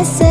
ese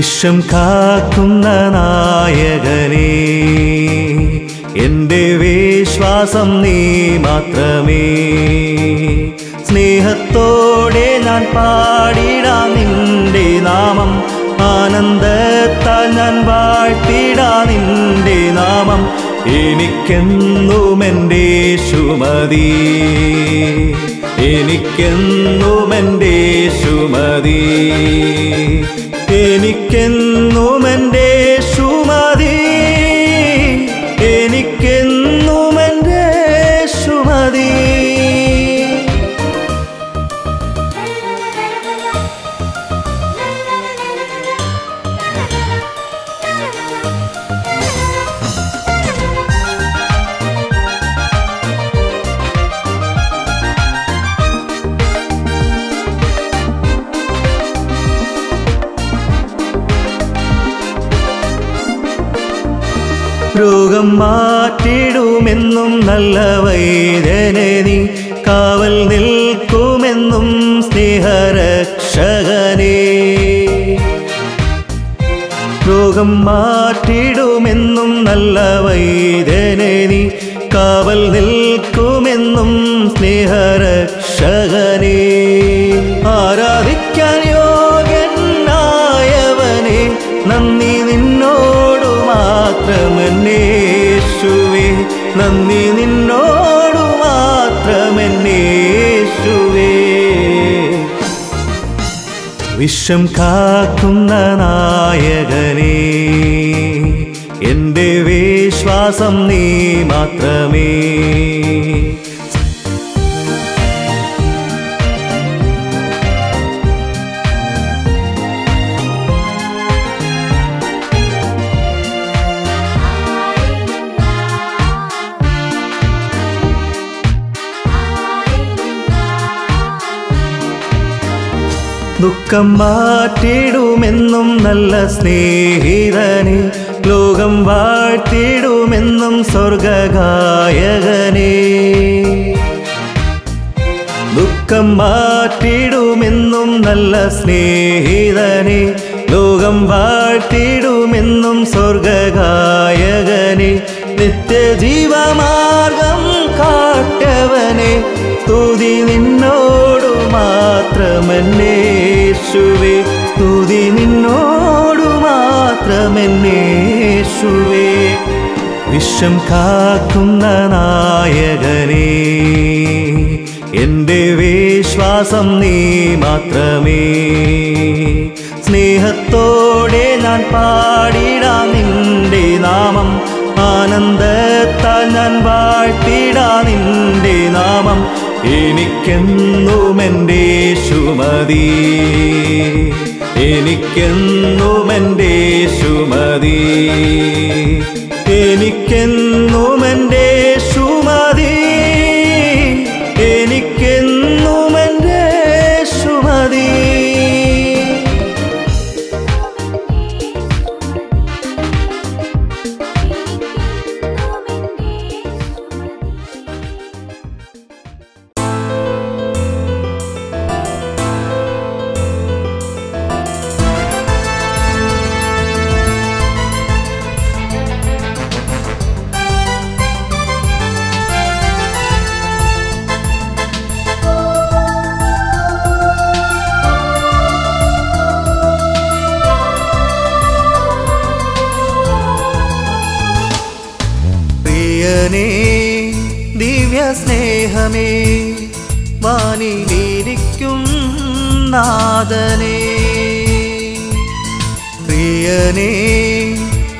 വിശ്വം കാക്കുന്ന നായകനേ എന്റെ വിശ്വാസം നീ മാത്രമേ. സ്നേഹത്തോടെ ഞാൻ പാടിടാം നിന്റെ നാമം ആനന്ദത്താൽ ഞാൻ വാഴ്ത്തിടാ നിന്റെ നാമം എനിക്കെന്നും എന്റെ ശുമതി എനിക്കെന്നും എന്റെ സുമതി. എനിക്കെന്നും രോഗം മാറ്റിടുമെന്നും നല്ല വൈദ്യനെ നീ കാവൽ നിൽക്കുമെന്നും സ്നേഹരക്ഷകനെ. ആരാധിക്കാൻ യോഗ്യനായവനെ നന്ദി നിന്നോടു മാത്രമന്നേശുവേ നന്ദി നിന്നോടു വിശ്വം കാക്കുന്ന നായകനേ എന്റെ വിശ്വാസം നീ മാത്രമേ. ദുഃഖം മാറ്റിടുമെന്നും നല്ല സ്നേഹിതനെ. ലോകം വാഴ്ത്തിടുമെന്നും സ്വർഗഗായകനെ. ദുഃഖം മാറ്റിടുമെന്നും നല്ല സ്നേഹിതനെ. ലോകം വാഴ്ത്തിടുമെന്നും സ്വർഗഗായകനെ. നിത്യജീവമാർഗം കാട്ടവനെ സ്തുതി നിന്നോടു മാത്രമെന്നേശുവേ. സ്തുതി നിന്നോടു മാത്രമെന്നേശുവേ. വിശ്വം കാക്കുന്ന നായകനേ എന്റെ വിശ്വാസം നീ മാത്രമേ. സ്നേഹത്തോടെ ഞാൻ പാടിടാം നിന്റെ നാമം. ആനന്ദത്താൽ ഞാൻ വാഴ്ത്തിടാ നിന്റെ നാമം. എനിക്കെന്നും എന്റെ സുമതി എനിക്കെന്നും എന്റെ സുമതി എനിക്കെന്നും പ്രിയനേ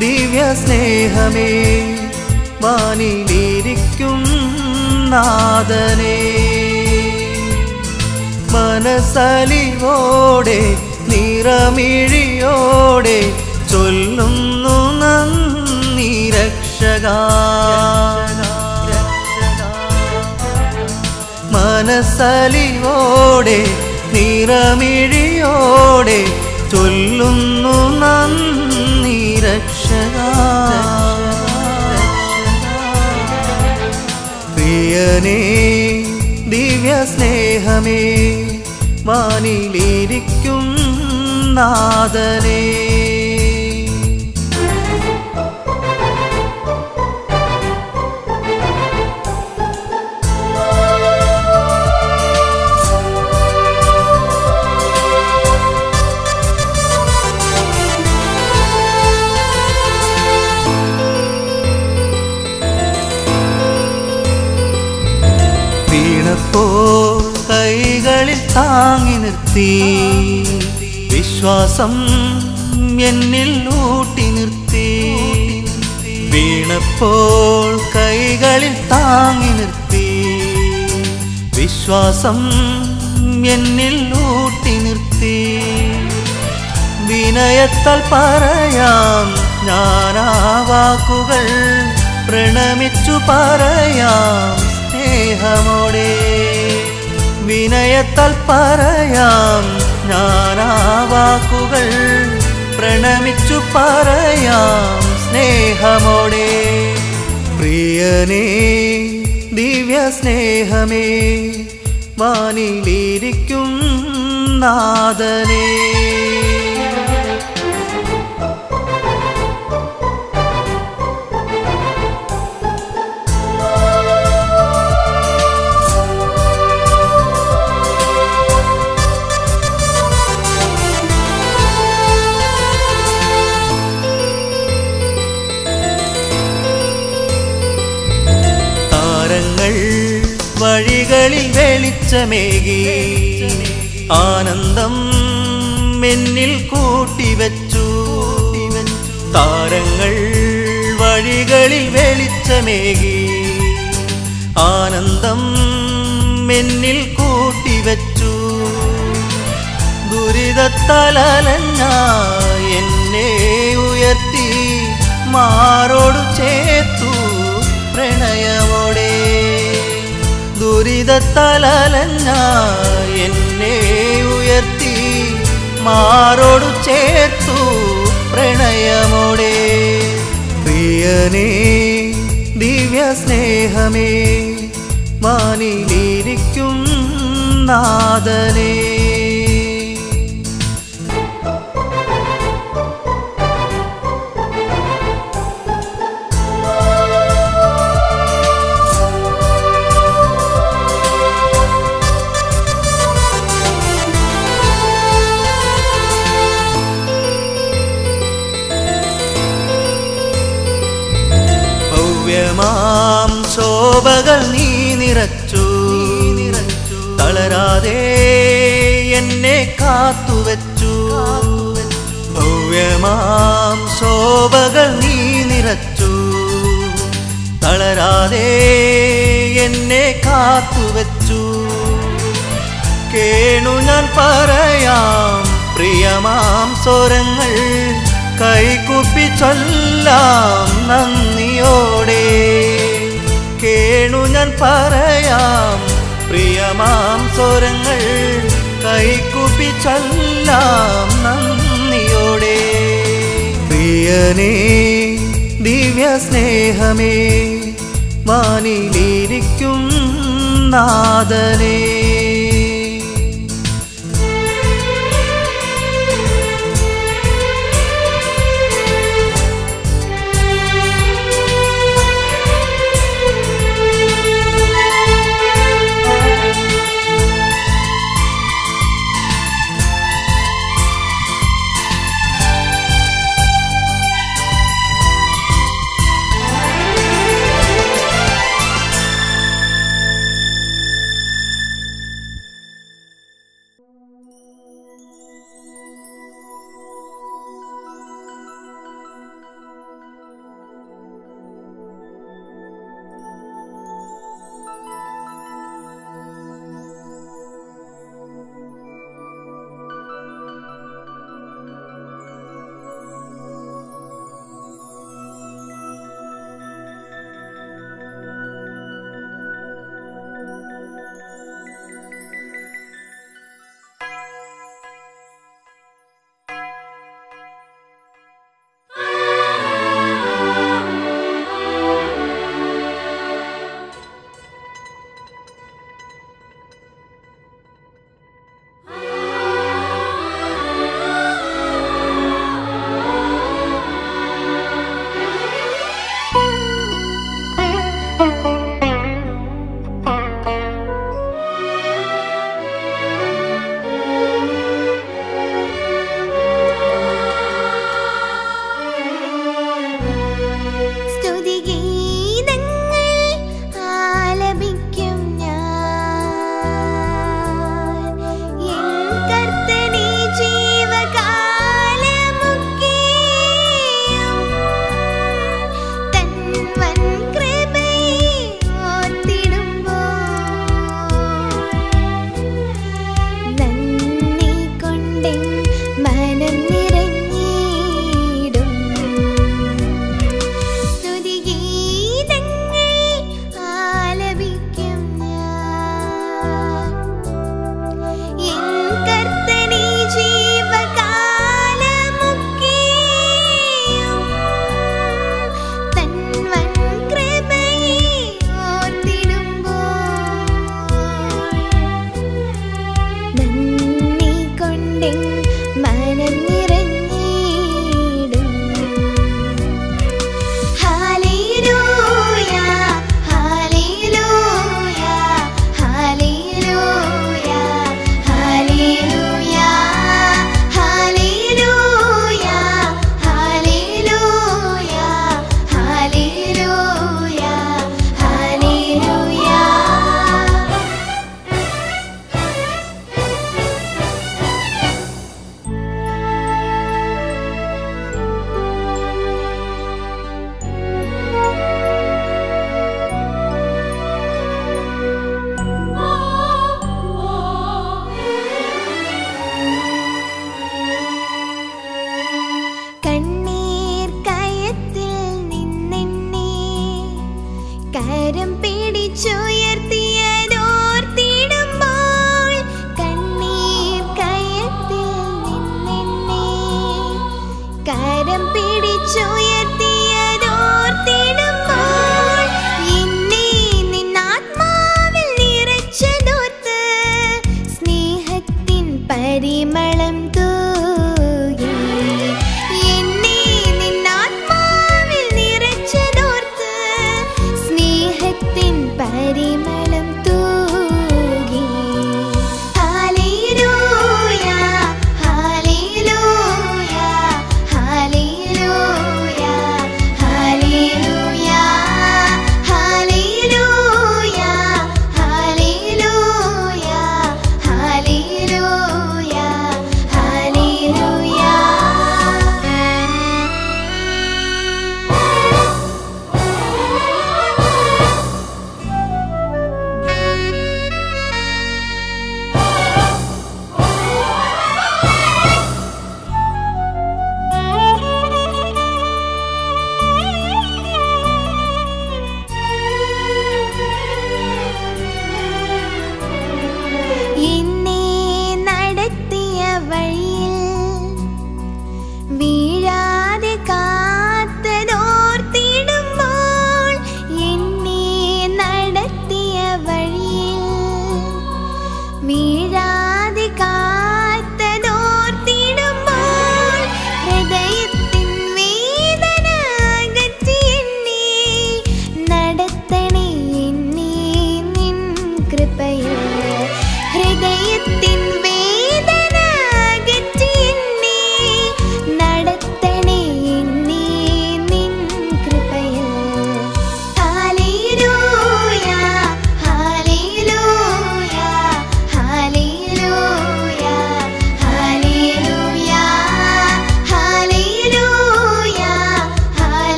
ദിവ്യ സ്നേഹമേ വാനിലിരിക്കും നാദനേ മനസ്സലിവോടെ നിറമിഴിയോടെ ചൊല്ലുന്നു നന്ദി രക്ഷക. മനസ്സലിവോടെ നിറമിഴിയോടെ ചൊല്ലുന്നു നന്ദി രക്ഷക. പ്രിയനേ ദിവ്യ സ്നേഹമേ വാനിലിരിക്കും നാദനേ വീണപ്പോൾ കൈകളിൽ താങ്ങി നിർത്തി. വിശ്വാസം എന്നിൽ ഊട്ടി നിർത്തി. വീണപ്പോൾ കൈകളിൽ താങ്ങി നിർത്തി. വിശ്വാസം എന്നിൽ ഊട്ടി നിർത്തി. വിനയത്താൽ പറയാം ഞാനാ വാക്കുകൾ പ്രണമിച്ചു പറയാം. സ്നേഹമോടെ വിനയത്താൽ പറയാം ഞാനാ വാക്കുകൾ പ്രണമിച്ചു പറയാം സ്നേഹമോടെ. പ്രിയനേ ദിവ്യ സ്നേഹമേ വാനിലിരിക്കും നാദനേ വെളിച്ചമേകി. ആനന്ദം എന്നിൽ കൂട്ടിവച്ചു. താരങ്ങൾ വഴികളിൽ വെളിച്ചമേകി. ആനന്ദം എന്നിൽ കൂട്ടിവച്ചു. ദുരിതത്തലലഞ്ഞ എന്നെ ഉയർത്തി മാറോടു ചേർത്തു പ്രണയമോടെ ദുരിതത്തലലഞ്ഞ എന്നെ ഉയർത്തി മാറോടു ചേർത്തു പ്രണയമോടെ. പ്രിയനേ ദിവ്യ സ്നേഹമേ വാനിലിരിക്കും നാദനേ ഭവ്യമാം ശോഭകൾ നീ നിറച്ചു. നിറച്ചു തളരാതെ എന്നെ കാത്തുവച്ചു. ഭവ്യമാം ശോഭകൾ നീ നിറച്ചു. തളരാതെ എന്നെ കാത്തുവച്ചു. കേണു ഞാൻ പറയാം പ്രിയമാം സ്വരങ്ങൾ കൈകുപ്പി ചൊല്ലാം നന്ദിയോടെ. കേണു ഞാൻ പറയാം പ്രിയമാം സ്വരങ്ങൾ കൈകുപ്പി ചൊല്ലാം നന്ദിയോടെ. പ്രിയനേ ദിവ്യ സ്നേഹമേ വാനിലിരിക്കും നാദനേ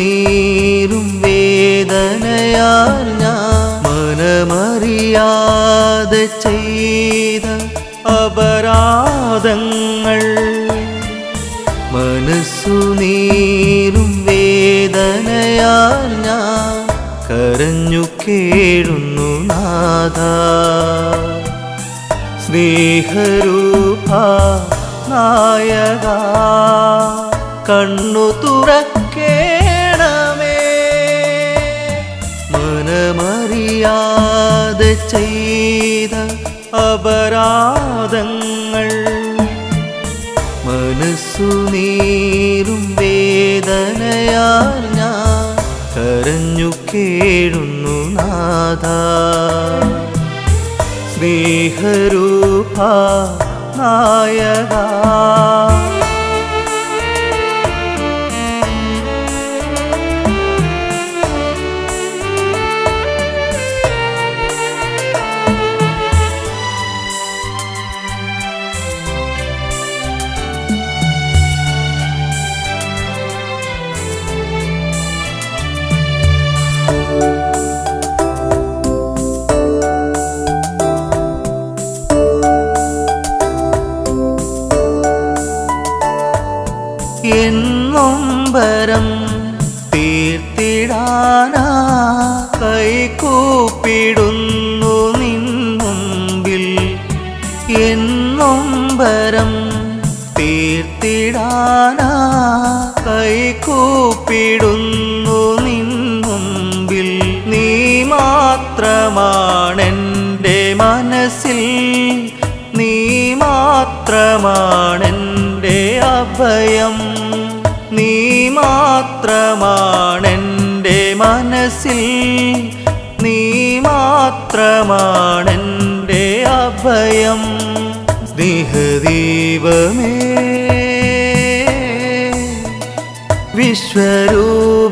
കണ്ണീരും വേദനയാൽ ഞാൻ മനമറിയാതെ ചെയ്ത അപരാധങ്ങൾ. മനസ്സു നീരും വേദനയാൽ ഞാൻ കരഞ്ഞു കേഴുന്നു നാഥ. സ്നേഹരൂപ നായക കണ്ണു തുറക്ക ബോധമറിയാതെ ചെയ്ത അപരാധങ്ങൾ. മനസ്സു നീറും വേദനയാൽ ഞാൻ കരഞ്ഞു കേഴുന്നു നാഥ. സ്നേഹരൂപ നായക. നൊമ്പരം തീർത്തിടാനാ കൈകൂപ്പിടുന്നു നിന്നുമ്പിൽ എന്നൊമ്പരം തീർത്തിടാന കൈകൂപ്പിടുന്നു നിൻ മുമ്പിൽ. നീ മാത്രമാണെന്റെ മനസ്സിൽ. നീ മാത്രമാണെന്റെ അഭയം. മാത്രമാണെന്റെ മനസ്സിൽ. നീ മാത്രമാണെന്റെ അഭയം. സ്നേഹദീപമേ. വിശ്വരൂപമേ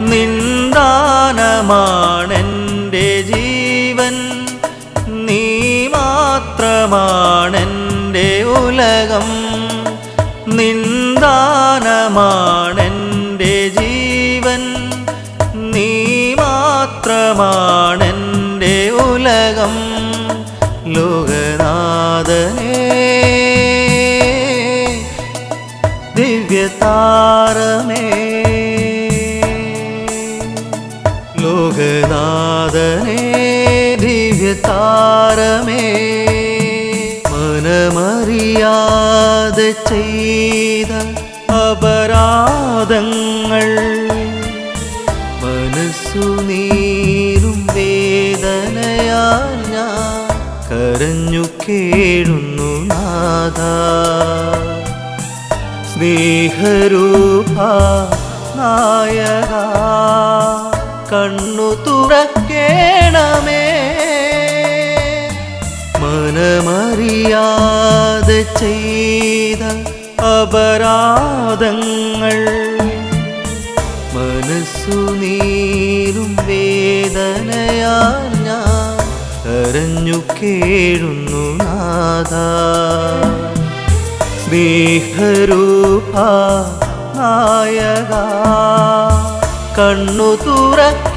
mình ചെയ്ത അപരാധങ്ങൾ. മനസ്സു നീരും വേദനയാൽ ഞാൻ കരഞ്ഞു കേഴുന്നു നാഥ. സ്നേഹരൂപ നായക കണ്ണു തുറക്കേണമേ മനമറിയാതെ ചെയ്ത അപരാധങ്ങൾ. മനസ്സു നീരും വേദനയാൽ ഞാൻ കരഞ്ഞു കേഴുന്നു നാഥ. സ്നേഹരൂപ നായക കണ്ണു തുറക്കേ